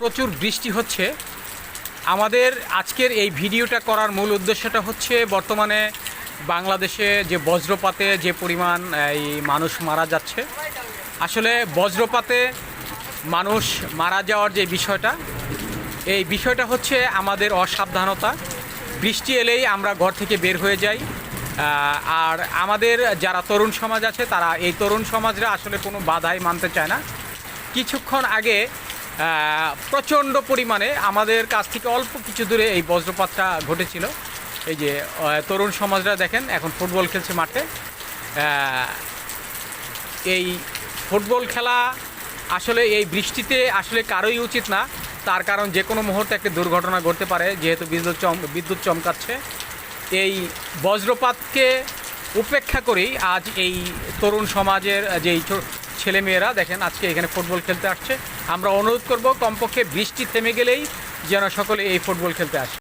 প্রচুর বৃষ্টি হচ্ছে। আমাদের আজকের এই ভিডিওটা করার মূল উদ্দেশ্যটা হচ্ছে বর্তমানে বাংলাদেশে যে বজ্রপাতে যে পরিমাণ এই মানুষ মারা যাচ্ছে। আসলে বজ্রপাতে মানুষ মারা যাওয়ার যে বিষয়টা, এই বিষয়টা হচ্ছে আমাদের অসাবধানতা। বৃষ্টি এলেই আমরা ঘর থেকে বের হয়ে যাই। আর আমাদের যারা তরুণ সমাজ আছে, তারা এই তরুণ সমাজরা আসলে কোনো বাধাই মানতে চায় না। কিছুক্ষণ আগে প্রচণ্ড পরিমাণে আমাদের কাছ থেকে অল্প কিছু দূরে এই বজ্রপাতটা ঘটেছিল। এই যে তরুণ সমাজরা দেখেন, এখন ফুটবল খেলছে মাঠে। এই ফুটবল খেলা আসলে এই বৃষ্টিতে আসলে কারোই উচিত না। তার কারণ যে কোনো মুহূর্তে একটা দুর্ঘটনা ঘটতে পারে, যেহেতু বিদ্যুৎ চম, বিদ্যুৎ চমকাচ্ছে। এই বজ্রপাতকে উপেক্ষা করেই আজ এই তরুণ সমাজের, যেই ছেলেমেয়েরা, দেখেন আজকে এখানে ফুটবল খেলতে আসছে। আমরা অনুরোধ করব, কমপক্ষে বৃষ্টি থেমে গেলেই যেন সকলে এই ফুটবল খেলতে আসে।